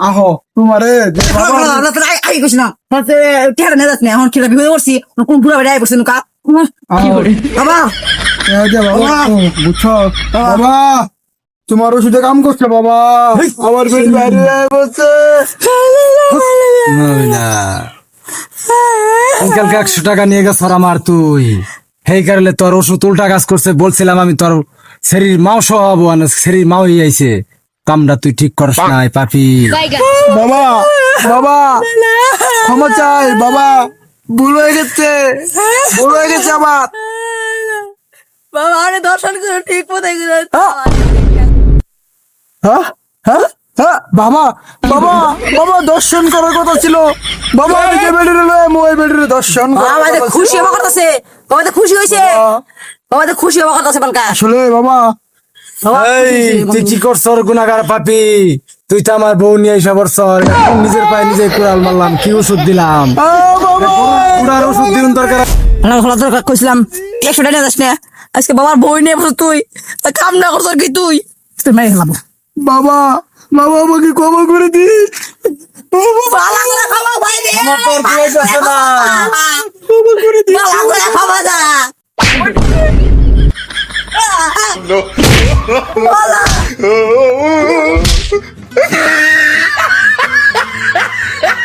আহো তোমারে যে বাবা আই কইছ না। টেহারা না যাস না এখন খেলা বিপদে পড়ছি কোন বুড়া বেড়ে আই পড়ছি নুকা? বাবা! এই যে বুঝছ? বাবা! তোমার ওষুধে কাম করছে বাবা। আমার বেটি বাইরে বসছে কালকে একশো টাকা নিয়ে গেছ আমার তুই। সেই কারণে তোর ওষুধ উল্টা কাজ করছে বলছিলাম আমি তোর শরীর মাংস হব না শরীর মাও আইছে। কামটা তুই ঠিক করস নাই পাপি। বাবা বাবা ক্ষমা চাই বাবা। ভুল হয়ে গেছে ভুল হয়ে গেছে আমার। বাবা আরে দর্শন করে ঠিক পথে গেল হ্যাঁ হ্যাঁ হ্যাঁ বাবা বাবা বাবা দর্শন করার কথা ছিল। বাবা আমি যে বেডিরে লয়ে মই বেডিরে দর্শন বাবা খুশি ছিল। হওয়া করতেছে। বাবা খুশি হয়েছে। বাবা, খুশি হওয়া করতেছে বালকা আসলে বাবা তুই কি করছ গুনাগার পাপি? তুই তো আমার বউ নিয়ে এসে বলছ নিজের পায়ে নিজে কুড়াল মারলাম কি ওষুধ দিলাম? কুড়াল ওষুধ দিন দরকার। দরকার কইছিলাম একশো টাকা যাস না। আজকে বাবার বই নিয়ে বসে তুই। কাম না করছ কি তুই? তুই মেরে খেলাম বাবা বাবা আমাকে ক্ষমা করে দিস বালা করে খাওয়া Olá!